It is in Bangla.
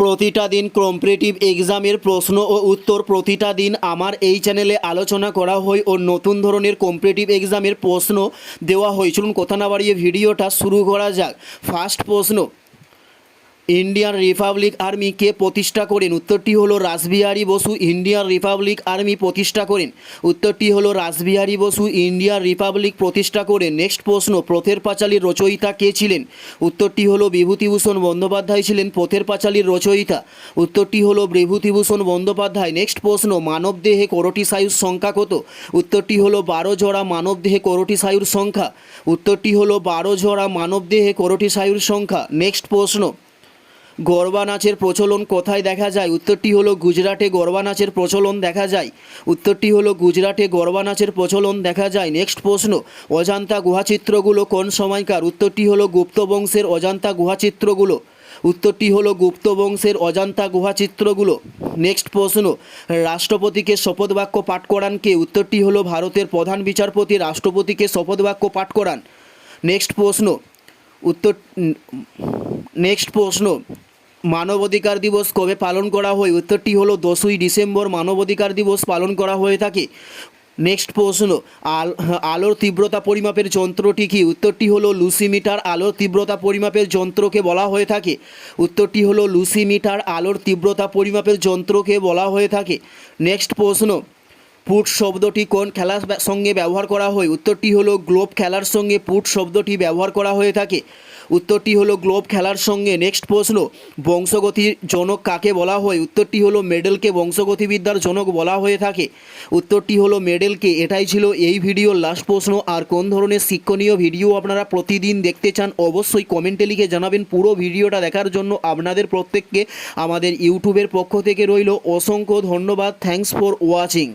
প্রতিটা দিন কম্পিটিটিভ এক্সামের প্রশ্ন ও উত্তর প্রতিটা দিন আমার এই চ্যানেলে আলোচনা করা হয় ও নতুন ধরনের কম্পিটিটিভ এক্সামের প্রশ্ন দেওয়া হয়। চলুন কথা না বাড়িয়ে ভিডিওটা শুরু করা যাক। ফার্স্ট প্রশ্ন ইন্ডিয়ান রিপাবলিক আর্মি কে প্রতিষ্ঠা করেন? উত্তরটি হলো Rashbehari Bose, Indian republic army প্রতিষ্ঠা করেন। উত্তরটি হলো রাসবিহারী বসু, ইন্ডিয়ান রিপাবলিক প্রতিষ্ঠা করেন। নেক্সট প্রশ্ন পথের পাঁচালীর রচয়িতা কে ছিলেন? উত্তরটি হলো বিভূতিভূষণ বন্দ্যোপাধ্যায় ছিলেন পথের পাঁচালীর রচয়িতা। উত্তরটি হলো বিভূতিভূষণ বন্দ্যোপাধ্যায়। নেক্সট প্রশ্ন মানবদেহে করোটিসায়ুর সংখ্যা কত? উত্তরটি হলো বারো জোড়া মানবদেহে করোটিসায়ুর সংখ্যা। উত্তরটি হলো বারো জোড়া মানবদেহে করোটিসায়ুর সংখ্যা। নেক্সট প্রশ্ন গরবা নাচের প্রচলন কোথায় দেখা যায়? উত্তরটি হলো গুজরাটে গরবা নাচের প্রচলন দেখা যায়। উত্তরটি হলো গুজরাটে গরবা নাচের প্রচলন দেখা যায়। নেক্সট প্রশ্ন, অজান্তা গুহাচিত্রগুলো কোন সময়কার? উত্তরটি হলো গুপ্ত বংশের অজান্তা গুহাচিত্রগুলো। উত্তরটি হলো গুপ্ত বংশের অজান্তা গুহাচিত্রগুলো। নেক্সট প্রশ্ন, রাষ্ট্রপতিকে শপথ বাক্য পাঠ করান কে? উত্তরটি হলো ভারতের প্রধান বিচারপতি, রাষ্ট্রপতিকে শপথ বাক্য পাঠ করান। নেক্সট প্রশ্ন, উত্তর নেক্সট প্রশ্ন মানবাধিকার দিবস কবে পালন করা হয়? উত্তরটি হলো দশই ডিসেম্বর, মানবাধিকার দিবস পালন করা হয়ে থাকে। নেক্সট প্রশ্ন, আল, আলোর তীব্রতা পরিমাপের যন্ত্রটি কি? উত্তরটি হলো লুসিমিটার আলোর তীব্রতা পরিমাপের যন্ত্রকে বলা হয়ে থাকে। উত্তরটি হলো লুসিমিটার আলোর তীব্রতা পরিমাপের যন্ত্রকে বলা হয়ে থাকে। নেক্সট প্রশ্ন, পুট শব্দটি কোন খেলার সঙ্গে ব্যবহার করা হয়? উত্তরটি হলো গ্লোব খেলার সঙ্গে পুট শব্দটি ব্যবহার করা হয়ে থাকে। উত্তরটি হলো গ্লোব খেলার সঙ্গে নেক্সট প্রশ্ন, বংশগতির জনক কাকে বলা হয়? উত্তরটি হলো মেডেলকে বংশগতিবিদ্যার জনক বলা হয়ে থাকে। উত্তরটি হলো মেডেলকে, এটাই ছিল এই ভিডিওর লাস্ট প্রশ্ন। আর কোন ধরনের শিক্ষণীয় ভিডিও আপনারা প্রতিদিন দেখতে চান, অবশ্যই কমেন্টে লিখে জানাবেন পুরো ভিডিওটা দেখার জন্য। আপনাদের প্রত্যেককে আমাদের ইউটিউবের পক্ষ থেকে রইল। অসংখ্য ধন্যবাদ। Thanks for watching